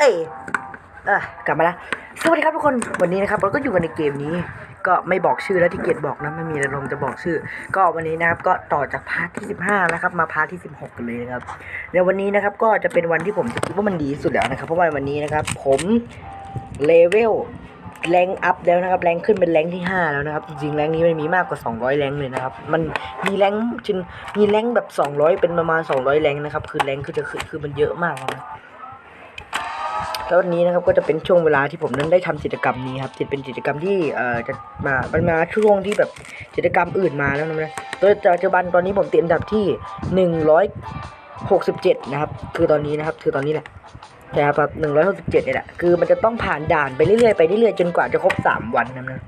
เอ้ยเอ่กลับมาแล้วสวัสดีครับทุกคนวันนี้นะครับเราก็อยู่กันในเกมนี้ ก็ไม่บอกชื่อแล้วที่เกียรติบอกนะไม่มีอะไรลงจะบอกชื่อ ก็วันนี้นะครับก็ต่อจากพาร์ทที่ 15 นะครับ มาพาร์ทที่ 16 กันเลยนะครับในวันนี้นะครับก็จะเป็นวันที่ผมคิดว่ามันดีที่สุดแล้วนะครับ เพราะว่าวันนี้นะครับ ผมเลเวลแรงอัพแล้วนะครับแรงขึ้นเป็นแรงที่ 5 แล้วนะครับ จริงๆแรงนี้มันมีมากกว่า 200 แรงเลยนะครับ มันมีแรงจนมีแรงแบบ 200 เป็นประมาณ 200 แรงนะครับ คือแรงคือจะคือคือมันเยอะมากนะ แล้ววันนี้นะครับก็จะเป็นช่วงเวลาที่ผมนั้นได้ทำกิจกรรมนี้ครับจะเป็นกิจกรรมที่เอ่อจะมามันมาช่วงที่แบบกิจกรรมอื่นมาแล้วนะโดยปัจจุบันตอนนี้ผมติดอันดับที่หนึ่งร้อยหกสิบเจ็ดนะครับ คือตอนนี้นะครับ คือตอนนี้แหละใช่ครับหนึ่งร้อยหกสิบเจ็ดเนี่ยแหละคือมันจะต้องผ่านด่านไปเรื่อยๆไปเรื่อยๆจนกว่าจะครบสามวันนะนะ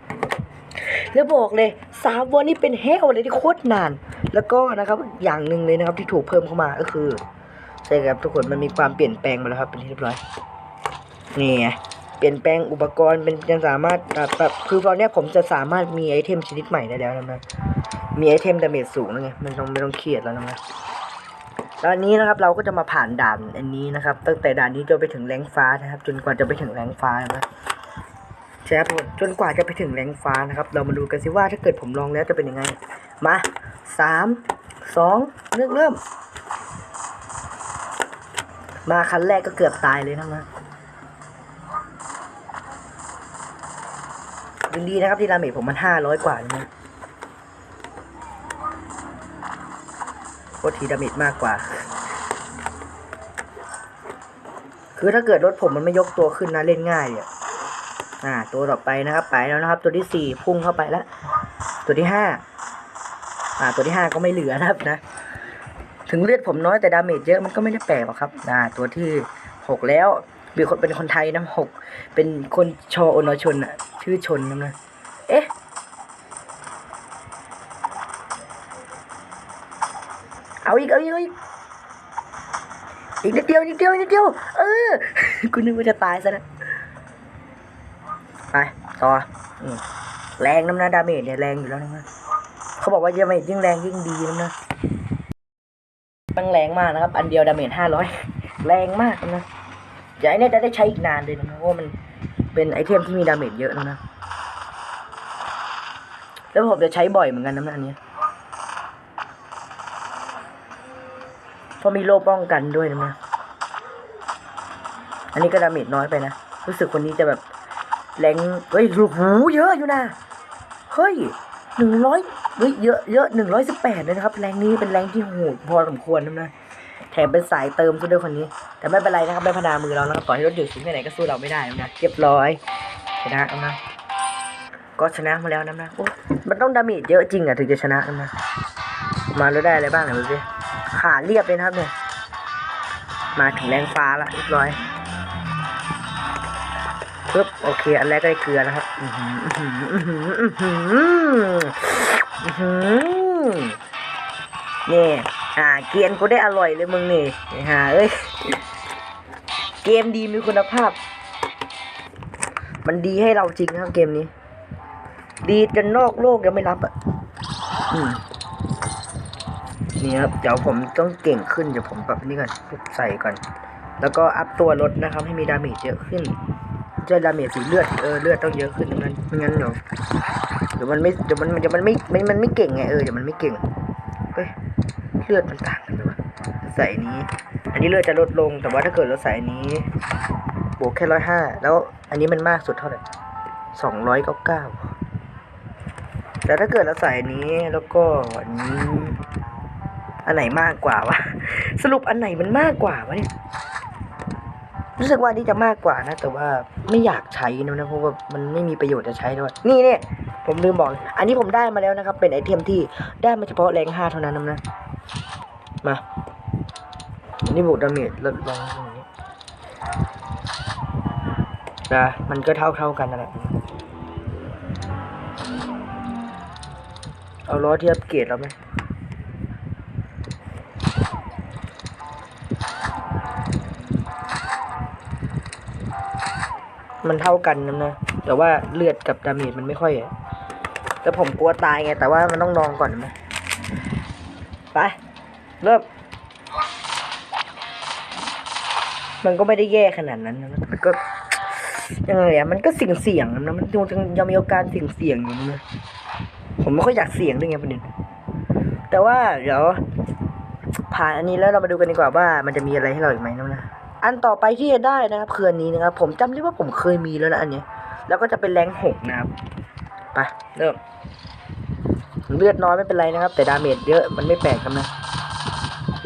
แล้วบอกเลยสามวันนี้เป็นเฮลเลยที่โคตรนาน แล้วก็นะครับอย่างหนึ่งเลยนะครับที่ถูกเพิ่มเข้ามาก็คือใช่ครับทุกคนมันมีความเปลี่ยนแปลงมาแล้วครับเป็นที่เรียบร้อย นี่ไงเปลี่ยนแปลงอุปกรณ์เป็นจะสามารถแบบแบบคือตอนนี้ผมจะสามารถมีไอเทมชนิดใหม่ได้แล้วนะมีไอเทมดาเมจสูงแล้วไงมันต้องไม่ต้องเครียดแล้วนะแล้วอันนี้นะครับเราก็จะมาผ่านด่านอันนี้นะครับ ตั้งแต่ด่านนี้จนไปถึงแรงฟ้านะครับ จนกว่าจะไปถึงแรงฟ้านะใช่ครับจนกว่าจะไปถึงแรงฟ้านะครับ เรามาดูกันสิว่าถ้าเกิดผมลองแล้วจะเป็นยังไง มาสามสองเริ่มเริ่ม มาคันแรกก็เกือบตายเลยนะนะ ยังดีนะครับที่ดาเมจผมมันห้าร้อยกว่านะโคตรทีดาเมจมากกว่า คือถ้าเกิดรถผมมันไม่ยกตัวขึ้นนะเล่นง่ายเลยอะอ่า ตัวต่อไปนะครับ ไปแล้วนะครับ ตัวที่สี่พุ่งเข้าไปแล้ว ตัวที่ห้าอ่า ตัวที่ห้าก็ไม่เหลือนะครับนะ ถึงเลือดผมน้อยแต่ดาเมจเยอะมันก็ไม่ได้แปลกหรอกครับ อ่า ตัวที่หกแล้วเป็นคนเป็นคนไทยนะหกเป็นคนชออนอชนอะ ชื่อชนนะนะเอ๊ะเอาอีกเอาอีกเอาอีกอีกนิดเดียวนิดเดียวนิดเดียวเออกูนึกว่าจะตายซะนะไปต่ออแรงน้ำนะดาเมจเนี่ยแรงอยู่แล้วนะเขาบอกว่าดาเมจยิ่งแรงยิ่งดีนะนะมันแรงมากนะครับ อันเดียวดาเมจห้าร้อยแรงมากนะอย่าไอ้เนี่ยจะได้ใช้อีกนานเลยนะเพราะว่ามัน เป็นไอเทมที่มีดาเมจเยอะแล้วนะ แล้วผมจะใช้บ่อยเหมือนกันนะอันเนี้เพราะมีโล่ป้องกันด้วยนะอันนี้ก็ดาเมจน้อยไปนะ รู้สึกคนนี้จะแบบแรงเฮ้ยหูหูเยอะอยู่นะ เฮ้ยหนึ่งร้อยเฮ้ยเยอะเยอะหนึ่งร้อยสิบแปดเลยนะครับ แรงนี้เป็นแรงที่โหดพอสมควรนะนะ แถมเป็นสายเติมซะด้วยคนนี้ แต่ไม่เป็นไรนะครับไม่พนามือเรานะครับต่อให้รถอยู่สูงแค่ไหนก็สู้เราไม่ได้นะเรียบร้อยชนะแล้วนะ ก็ชนะมาแล้วนะนะมันต้องดาเมจเยอะจริงอะถึงจะชนะนะมาแล้วได้อะไรบ้างเนี่ยดูสิขาเรียบเลยนะครับเนี่ยมาถึงแรงฟ้าละเรียบร้อยปึ๊บโอเค อันแรกก็ได้เกลือนะครับอือ หืออื้อหืออื้อหืออื้อหือนี่าเกมกูได้อร่อยเลยมึงนี่ไอ้ห่าเอ้ย เกมดีมีคุณภาพ มันดีให้เราจริงครับเกมนี้ ดีจนนอกโลกยังไม่รับอะนี่ครับ เดี๋ยวผมต้องเก่งขึ้น เดี๋ยวผมปรับนี่ก่อนใส่ก่อน แล้วก็อัพตัวรถนะครับ ให้มีดาเมจเยอะขึ้นจะดาเมจสีเลือดเออเลือดต้องเยอะขึ้นนั้นไม่งั้นเดี๋ยวเดี๋ยวมันไม่เดี๋ยวมันเดี๋ยวมันไม่มันมันไม่เก่งไงเออเดี๋ยวมันไม่เก่งเฮ้ย เลือดมันต่างกันไหมวะใส่อันนี้ อันนี้เลือดจะลดลง แต่ว่าถ้าเกิดเราใส่อันนี้บวกแค่ร้อยห้าแล้วอันนี้มันมากสุดเท่าไหร่สองร้อยเก้าเก้าแต่ถ้าเกิดเราใส่อันนี้แล้วก็อันนี้ อันไหนมากกว่าวะสรุปอันไหนมันมากกว่าวะเนี่ยรู้สึกว่านนี้จะมากกว่านะ แต่ว่าไม่อยากใช้นะนะเพราะว่ามันไม่มีประโยชน์จะใช้ด้วยนี่เนี่ยผมลืมบอก อันนี้ผมได้มาแล้วนะครับ เป็นไอเทมที่ได้มาเฉพาะแรงห้าเท่านั้นนะ มานนี้บวกดาเมจลดลงตรงนี้นะมันก็เท่าเท่ากันนั่นแหละเอาล้อที่อัปเกรดแล้วไหมมันเท่ากันนะนะ แต่ว่าเลือดกับดาเมจมันไม่ค่อยอะแต่ผมกลัวตายไง แต่ว่ามันต้องลองก่อนนะไป เริ่มมันก็ไม่ได้แย่ขนาดนั้นนะมันก็ยังไงอะมันก็เสี่ยงเสี่ยงๆนะมันยังยังมีโอการเสี่ยงเสี่ยงๆอยู่นะผมไม่ค่อยอยากเสี่ยงด้วยไงประเด็นแต่ว่าเดี๋ยวผ่านอันนี้แล้วเรามาดูกันดีกว่าว่า มันจะมีอะไรให้เราอีกไหมนะนะอันต่อไปที่จะได้นะครับคืออันนี้นะครับผมจำได้ว่าผมเคยมีแล้วนะอันเนี้ย แล้วก็จะเป็นแรงหกนะครับไปเริ่มเลือดน้อยไม่เป็นไรนะครับ แต่ดาเมจเยอะมันไม่แปลกครับนะ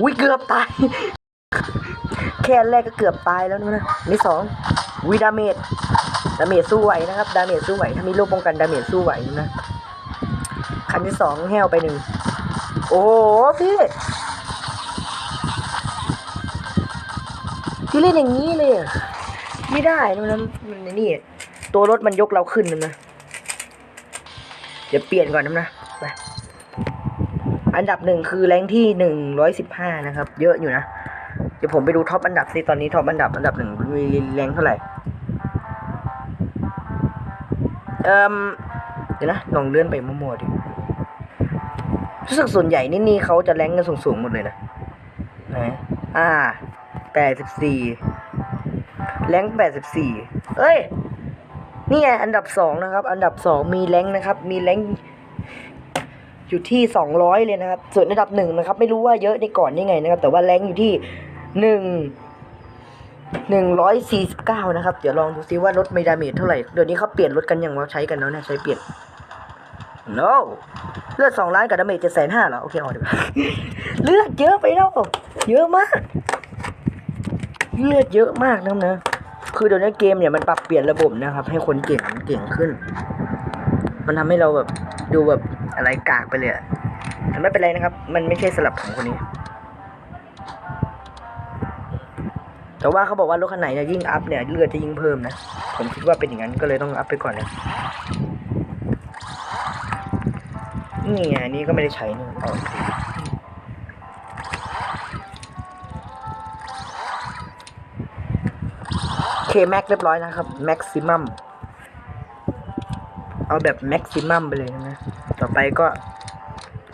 อุ้ยเกือบตาย แค่แรกก็เกือบตายแล้วนะนี่สองวิดาเมจดาเมจสู้ไหวนะครับ ดาเมจสู้ไหวถ้ามีโล่ป้องกันดาเมจสู้ไหวนะคันที่สองแห้วไปหนึ่งโอ้โหพี่พี่เล่นอย่างนี้เลยไม่ได้นะมันนี่ ตัวรถมันยกเราขึ้นนะนะเดี๋ยวเปลี่ยนก่อนนะนะไป อันดับหนึ่งคือแรงที่หนึ่งร้อยสิบห้านะครับ เยอะอยู่นะ เดี๋ยวผมไปดูท็อปอันดับสิตอนนี้ท็อปอันดับอันดับหนึ่งมีแรงเท่าไหร่ เอ่มเดี๋ยวนะลองเลื่อนไปมั่วๆดิรู้สึกส่วนใหญ่นี่นี่เขาจะแรงกันสูงๆหมดเลยนะไหนอ่าแปดสิบสี่แรงแปดสิบสี่เอ้ยนี่ไงอันดับสองนะครับ อันดับสองมีแรงนะครับ มีแรง อยู่ที่สองร้อยเลยนะครับ ส่วนอันดับหนึ่งนะครับ ไม่รู้ว่าเยอะในก่อนยังไงนะครับ แต่ว่าแรงอยู่ที่หนึ่งหนึ่งร้อยสี่สิบเก้านะครับ เดี๋ยวลองดูซิว่ารถไม่ดาเมจเท่าไหร่ เดี๋ยวนี้เขาเปลี่ยนรถกันอย่างว่าใช้กันแล้วนี่ยใช้เปลี่ยน no เลือดสองล้านกับดาเมจเจ็ดแสนห้าเหรอ โอเคเอาดีกว่าเลือดเยอะไปแล้วเยอะมาก เลือดเยอะมากนะครับนะ คือเดี๋ยวนี้เกมเนี่ยมันปรับเปลี่ยนระบบนะครับ ให้คนเก่งเก่งขึ้น มันทำให้เราแบบดูแบบอะไรกากไปเลยแต่ไม่เป็นไรนะครับ มันไม่ใช่สลับของคนนี้ แต่ว่าเขาบอกว่ารถคันไหนเนี่ยยิ่งอัพเนี่ยเลือดจะยิ่งเพิ่มนะ ผมคิดว่าเป็นอย่างนั้นก็เลยต้องอัพไปก่อนเลยนี่อันนี้ก็ไม่ได้ใช้นี่อ๋อโอเคเคแม็กเรียบร้อยนะครับแม็กซิมัม เอาแบบแม็กซิมัมไปเลยนะ ต่อไปก็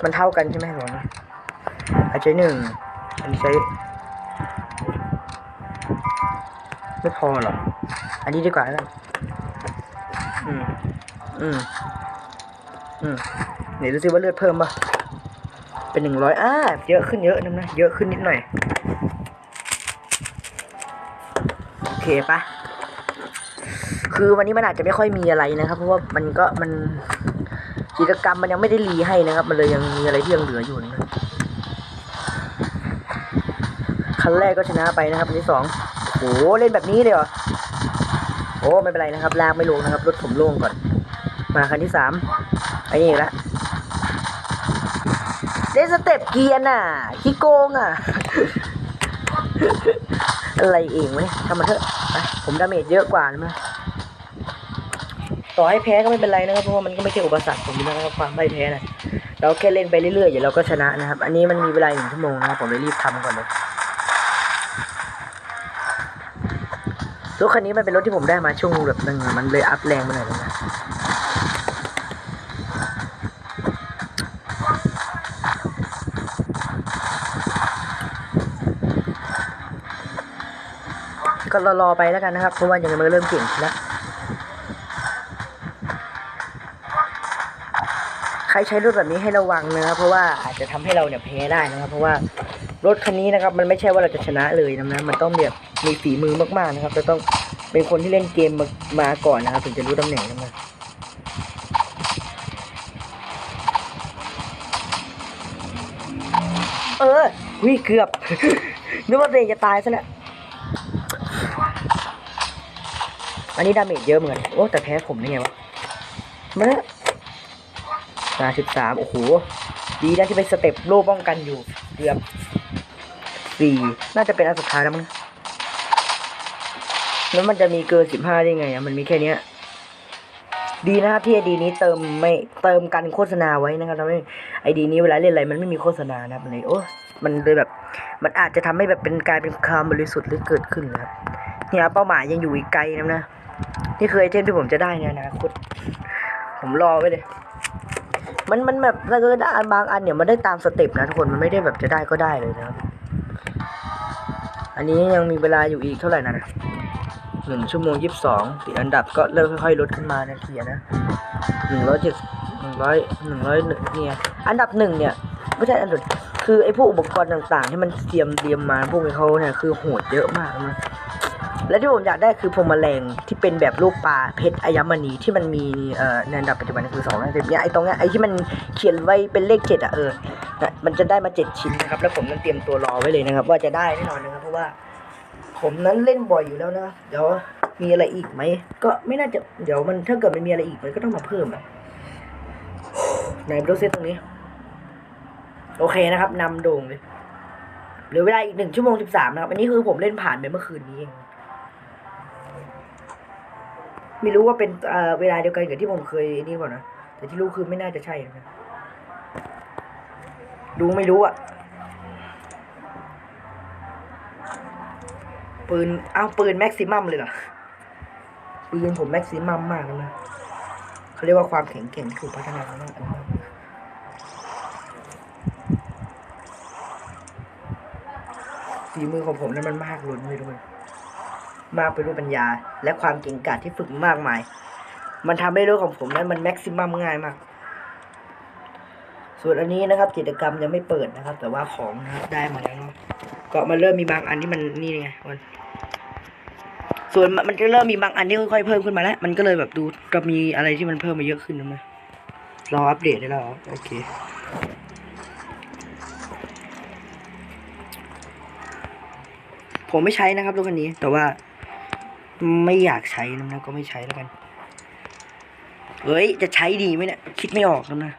มันเท่ากันใช่ไหมหรอนะอาจจะหนึ่งอันนี้ใช้ ไม่พอหรอ อันนี้ดีกว่าแล้วกันอืม อืม อืมไหนดูสิว่าเลือดเพิ่มปะเป็นหนึ่งร้อยอ้าเยอะขึ้นเยอะนะนะ เยอะขึ้นนิดหน่อย โอเคปะ คือวันนี้มันอาจจะไม่ค่อยมีอะไรนะครับ เพราะว่ามันก็มันกิจกรรมมันยังไม่ได้รีให้นะครับ มันเลยยังมีอะไรที่ยังเหลืออยู่นะคันแรกก็ชนะไปนะครับคันที่สองโหเล่นแบบนี้เลยเหรอโอ้ไม่เป็นไรนะครับลากไม่ลงนะครับรถผมโล่งก่อน มาคันที่สามไอ้นี่ละเล่นสเต็ปเกียร์น่ะขี้โกงอะ อะไรเองวะเนี่ยทำมันเถอะไปผมดาเมจเยอะกว่านะ ต่อให้แพ้ก็ไม่เป็นไรนะครับเพราะว่ามันก็ไม่ใช่อุปสรรคผมนะครับความไม่แพ้นะเราแค่เล่นไปเรื่อยๆเดี๋ยวเราก็ชนะนะครับ อันนี้มันมีเวลาหนึ่งชั่วโมงนะครับผมเลยรีบทำก่อนเลยรถคันนี้มันเป็นรถที่ผมได้มาช่วงแบบนึงมันเลยอัพแรงมาหน่อยนะก็รอๆไปแล้วกันนะครับเพราะว่ายังไงมันเริ่มเก่งนแล้ว ใครใช้รถแบบนี้ให้ระวังนะครับเพราะว่าอาจจะทำให้เราเนี่ยแพ้ได้นะครับ เพราะว่ารถคันนี้นะครับมันไม่ใช่ว่าเราจะชนะเลยนะนะมันต้องแบบมีฝีมือมากๆนะครับจะต้องเป็นคนที่เล่นเกมมามาก่อนนะครับ ถึงจะรู้ตำแหน่งนะครับเออวิเกือบนึกว่าตัวเองจะตายซะแล้วอันนี้ดาเมจเยอะเหมือนกันโอ้แต่แพ้ผมได้ไงวะมา สาสิบสามโอ้โห ดีนะที่ไปสเต็ปโล่ป้องกันอยู่ เกือบสี่น่าจะเป็นอันสุดท้ายแล้วมั้งแล้วมันจะมีเกินสิบห้าได้ไงอะมันมีแค่เนี้ย ดีนะครับที่ไอดีนี้เติมไม่เติมกันโฆษณาไว้นะครับทำให้ไอดีนี้เวลาเล่นอะไรมันไม่มีโฆษณานะครับเลยโอ้มันเลยแบบ มันอาจจะทำให้แบบเป็นกลายเป็นความบริสุทธิ์หรือเกิดขึ้นนะครับเนี่ยเป้าหมายยังอยู่อีกไกลนะนะนี่คือไอเทมที่ผมจะได้ในอนาคตผมรอไว้เลย มันมันแบบเกิดได้บางอันเนี่ยมันได้ตามสเต็ปนะทุกคนมันไม่ได้แบบจะได้ก็ได้เลยนะครับ อันนี้ยังมีเวลาอยู่อีกเท่าไหร่นะหนึ่งชั่วโมงยี่สิบสองติดอันดับก็เริ่มค่อยๆลดขึ้นมานาทีนะหนึ่งร้อยเจ็ดหนึ่งร้อยหนึ่งร้อยเนี่ยอันดับหนึ่งเนี่ยไม่ใช่อันดับคือไอ้พวกอุปกรณ์ต่างๆที่มันเตรียมเตรียมมาพวกเขาเนี่ยคือโหดเยอะมากนะ และที่ผมอยากได้คือพวงแมลงที่เป็นแบบรูปปลาเพชรอัญมณีที่มันมีเอ่อในอันดับปัจจุบันคือสองนะแต่เนี่ยไอ้ตรงเนี้ยไอ้ที่มันเขียนไว้เป็นเลขเจ็ดอะเออนะมันจะได้มาเจ็ดชิ้นนะครับ แล้วผมนั้นเตรียมตัวรอไว้เลยนะครับ ว่าจะได้แน่นอนนะครับ เพราะว่า ผมนั้นเล่นบ่อยอยู่แล้วนะเดี๋ยวมีอะไรอีกไหมก็ไม่น่าจะเดี๋ยวมันถ้าเกิดมันมีอะไรอีกมันก็ต้องมาเพิ่มอะไหนดูเซตตรงนี้ โอเคนะครับนำโด่งเลยเหลือเวลาอีกหนึ่งชั่วโมงสิบสามนะครับ อันนี้คือผมเล่นผ่านไปเมื่อคืนนี้เอง ไม่รู้ว่าเป็นเวลาเดียวกันกับที่ผมเคยนี่ก่อนนะแต่ที่รู้คือไม่น่าจะใช่นะดูไม่รู้อะปืนเอาปืนแม็กซิมัมเลยเหรอปืนผมแม็กซิมัมมากเลยนะเขาเรียกว่าความแข็งแกร่งที่ถูกพัฒนามากอันมากฝีมือของผมนั้นมันมากล้นเลยด้วย มากไปด้วยปัญญา และความเก่งกาจที่ฝึกมากมาย มันทำให้รื่องของผมนั้นมันแม็กซิมัมง่ายมาก ส่วนอันนี้นะครับกิจกรรมยังไม่เปิดนะครับ แต่ว่าของนะครับได้มาแล้วเนาะก็มันเริ่มมีบางอันที่มันนี่ไงมันส่วนมันจะเริ่มมีบางอันที่ค่อยๆเพิ่มขึ้นมาแล้ว มันก็เลยแบบดูก็มีอะไรที่มันเพิ่มมาเยอะขึ้นนะรออัปเดตได้แล้วโอเคผมไม่ใช้นะครับรถคันนี้ แต่ว่า ไม่อยากใช้นะก็ไม่ใช้แล้วกัน เฮ้ย จะใช้ดีไหมเนี่ยคิดไม่ออกแล้วนะ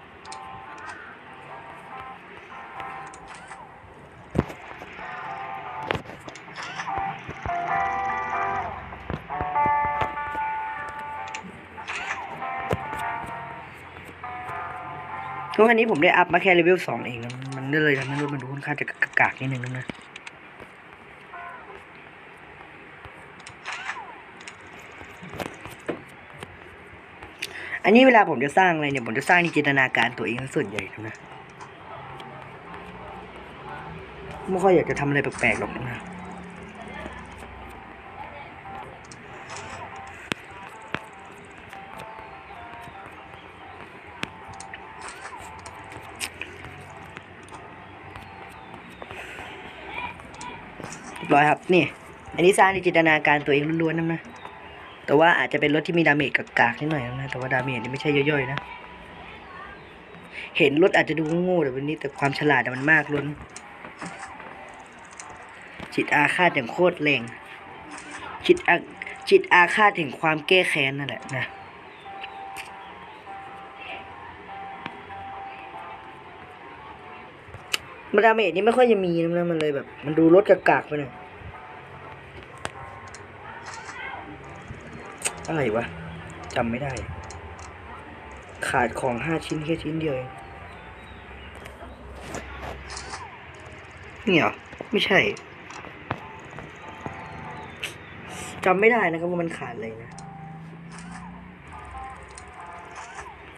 รถคันนี้ผมได้อัพมาแค่เลเวลสองเอง มันเลยทำให้รถมันดูค่อนข้างจะกากนิดนึงนะ อันนี้เวลาผมจะสร้างอะไรเนี่ยผมจะสร้างในจินตนาการตัวเองส่วนใหญ่นะไม่ค่อยอยากจะทำอะไรแปลกๆหรอกนะเรียบร้อยครับนี่ อันนี้สร้างในจินตนาการตัวเองล้วนๆนะ แต่ว่าอาจจะเป็นรถที่มีดาเมจกากๆนิดหน่อยนะ แต่ว่าดาเมจนี่ไม่ใช่ย่อยๆนะ เห็นรถอาจจะดูโง่ๆแต่วันนี้แต่ความฉลาดมันมากล้น จิตอาฆาตอย่างโคตรแรงจิตอาจิตอาฆาตแห่งความแก้แค้นนั่นแหละนะมันดาเมจนี่ไม่ค่อยจะมีนะมันเลยแบบ มันดูรถกากๆไปหน่อย อะไรวะจำไม่ได้ ขาดของห้าชิ้นแค่ชิ้นเดียวเนี่เหรอ ไม่ใช่จำไม่ได้นะครับว่ามันขาดอะไรนะ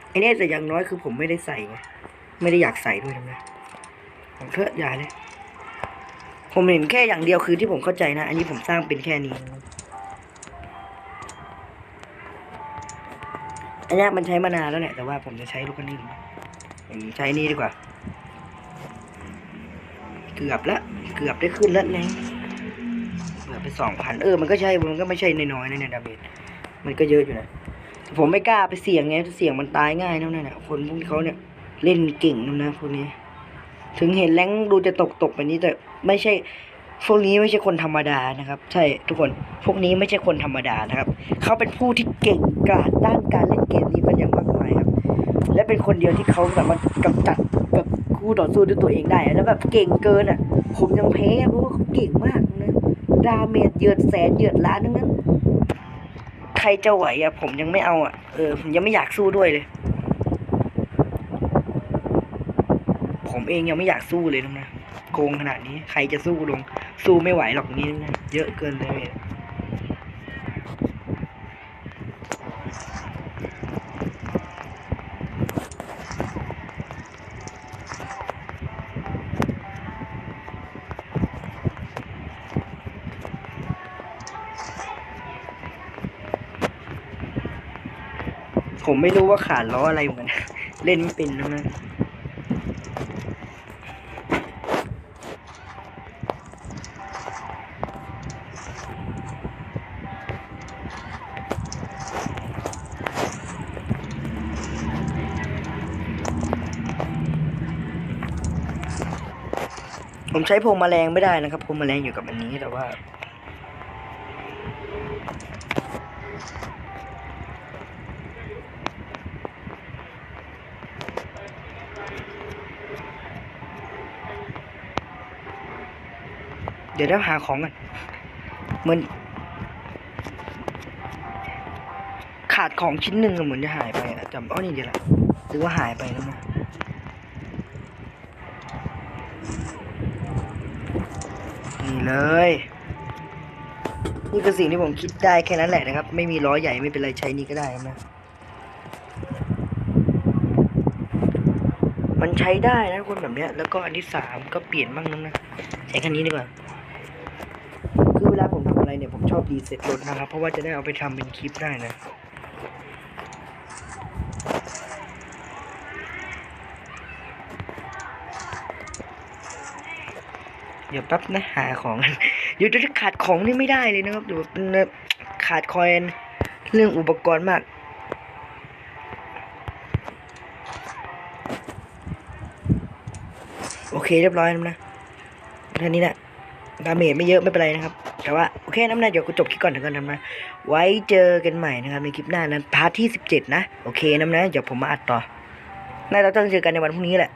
ไอเนี้ยแต่อย่างน้อยคือผมไม่ได้ใส่ไงไม่ได้อยากใส่ด้วยนะผมเถอะอย่าเลยผมเห็นแค่อย่างเดียวคือที่ผมเข้าใจนะ อันนี้ผมสร้างเป็นแค่นี้ นะอันเนี้ยมันใช้มานานแล้วแหละแต่ว่าผมจะใช้ลูกนนี้ผมใช้นี่ดีกว่า เกือบละเกือบได้ขึ้นแล้วนะเกือบไปสองพันเออมันก็ใช่มันก็ไม่ใช่น้อยๆนะเนี่ยดาเมจมันก็เยอะอยู่นะผมไม่กล้าไปเสี่ยงไงเสี่ยงมันตายง่ายนะเนี่ยนะคนพวกเขาเนี่ยเล่นเก่งนะพวกนี้ ถึงเห็นแรงดูจะตกตกๆไปนี้แต่ไม่ใช่ พวกนี้ไม่ใช่คนธรรมดานะครับ ใช่ทุกคนพวกนี้ไม่ใช่คนธรรมดานะครับ เขาเป็นผู้ที่เก่งกาจด้านการเล่นเกมนี้มันอย่างมากมายครับ และเป็นคนเดียวที่เขาสามารถกำจัดแบบคู่ต่อสู้ด้วยตัวเองได้ แล้วแบบเก่งเกินอะ ผมยังแพ้เพราะว่าเขาเก่งมากนะดาเมจเยือดแสนเยือดล้านทั้งนั้น ใครจะไหวอะ ผมยังไม่เอาอะเออผมยังไม่อยากสู้ด้วยเลย ผมเองยังไม่อยากสู้เลยนะ โกงขนาดนี้ ใครจะสู้ลงสู้ไม่ไหวหรอกนี่นะเยอะเกินเลยผมไม่รู้ว่าขาดล้ออะไรเหมือน เล่นไม่เป็นนะ ผมใช้พวงแมลงไม่ได้นะครับพวงแมลงอยู่กับอันนี้แต่ว่าเดี๋ยวเดี๋ยวหาของกันเหมือน ขาดของชิ้นหนึ่งเหมือนจะหายไปอะจำอ้อนี่เดี๋ยวละหรือว่าหายไปแล้วนะ นี่เลย นี่คือสิ่งที่ผมคิดได้แค่นั้นแหละนะครับ ไม่มีล้อใหญ่ไม่เป็นไรใช้นี่ก็ได้นะ มันใช้ได้นะคนแบบเนี้ย แล้วก็อันที่สามก็เปลี่ยนบ้างนะนะ ใช้คันนี้ดีกว่า คือเวลาผมทำอะไรเนี่ยผมชอบรีเซ็ตรถนะครับ เพราะว่าจะได้เอาไปทำเป็นคลิปได้นะ เดี๋ยวแป๊บนะหาของเดี๋ยวจะขาดของนี่ไม่ได้เลยนะครับเดี๋ยวเป็นขาดคอยเรื่องอุปกรณ์มากโอเคเรียบร้อยแล้วนะแค่นี้แหละดาเมจไม่เยอะไม่เป็นไรนะครับ แต่ว่าโอเคน้ำนะเดี๋ยวกูจบคลิปก่อนถึงกันทำนะไว้เจอกันใหม่นะครับในคลิปหน้านั้นพาร์ทที่สิบเจ็ดนะ โอเคน้ำนะเดี๋ยวผมมาอัดต่อน่าจะต้องเจอกันในวันพรุ่งนี้แหละ